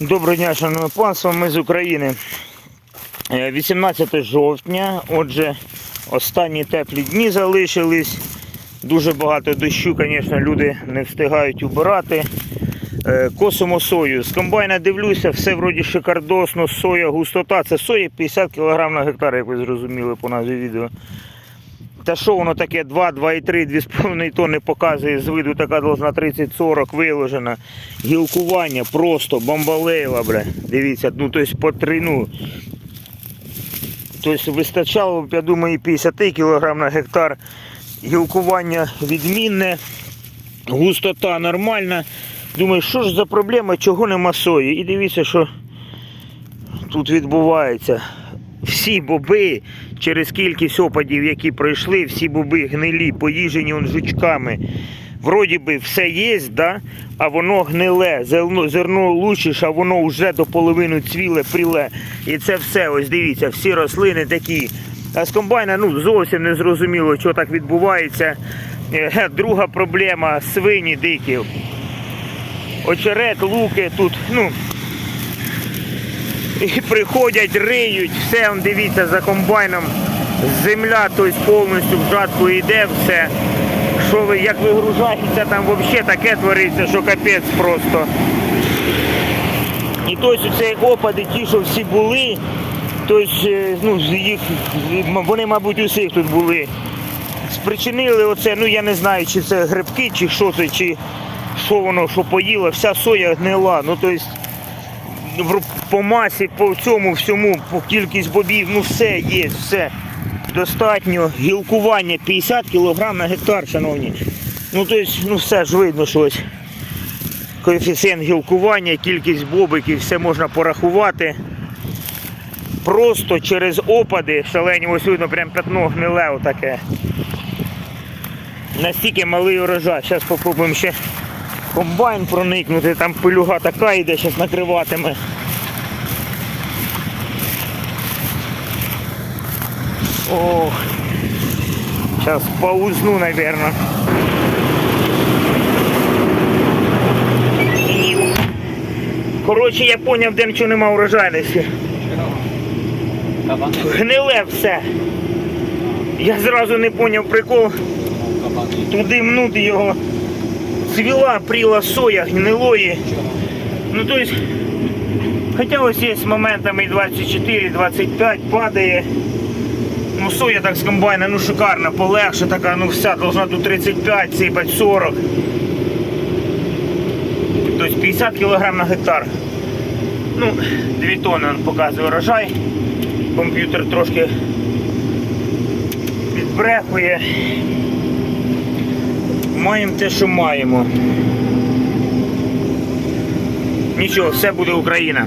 Доброго дня, шановне панство, ми з України. Е, 18 жовтня, отже, останні теплі дні залишились. Дуже багато дощу, звісно, люди не встигають убирати. Е, Косимо сою. З комбайна дивлюся, все вроді шикардосно, соя, густота. Це соя 50 кг на гектар, як ви зрозуміли по назві відео. Та що воно таке 2, 2,3, 2,5 тонни показує з виду, така должна 30-40 виложена. Гілкування просто бомбалейла, бля. Дивіться, ну тобто по три, ну. Тобто вистачало, я думаю, і 50 кг на гектар. Гілкування відмінне, густота нормальна. Думаю, що ж за проблема, чого нема сої? І дивіться, що тут відбувається. Всі боби через кількість опадів, які пройшли, всі боби гнилі, поїжені он жучками. Вроді би все є, да? а воно гниле, зерно, зерно лучиш, а воно вже до половини цвіле, пріле. І це все, ось дивіться, всі рослини такі. А з комбайна ну, зовсім не зрозуміло, що так відбувається. Е, Друга проблема свині дикі. Очерет, луки тут, ну, і приходять, риють, все, дивіться, за комбайном. Земля тобто, повністю в жатку йде, все. Що ви, як вигружається, там взагалі таке твориться, що капець просто. І тобто ці опади, ті, що всі були, тобто, ну, їх, вони, мабуть, усіх тут були. Спричинили оце, ну я не знаю, чи це грибки, чи що це, чи що воно, що поїло, вся соя гнила. Ну, тобто, по масі, по цьому всьому, по кількість бобів, ну все є, все. Достатньо. Гілкування 50 кг на гектар, шановні. Ну, тобто, ну все ж видно, що ось коефіцієнт гілкування, кількість бобиків, все можна порахувати. Просто через опади шалені, ось видно, прям пятно гниле отаке. Настільки малий урожай. Зараз спробуємо ще комбайн проникнути, там пилюга така йде, зараз накриватиме. Ох, зараз поузну, наверное. Коротше, я поняв, де нічого нема урожайності. Гниле все. Я зразу не поняв прикол. Туди мнути його. Цвіла, пріла соя гнилої. Ну то есть, хоча ось є з моментами і 24-25 падає. Ну соя так з комбайна, ну шикарна, полегше така, ну вся должна до 35, сипать 40. Тобто 50 кг на гектар. Ну, 2 тонни показує урожай. Комп'ютер трошки підбрехує. Маємо те, що маємо. Нічого, все буде Україна.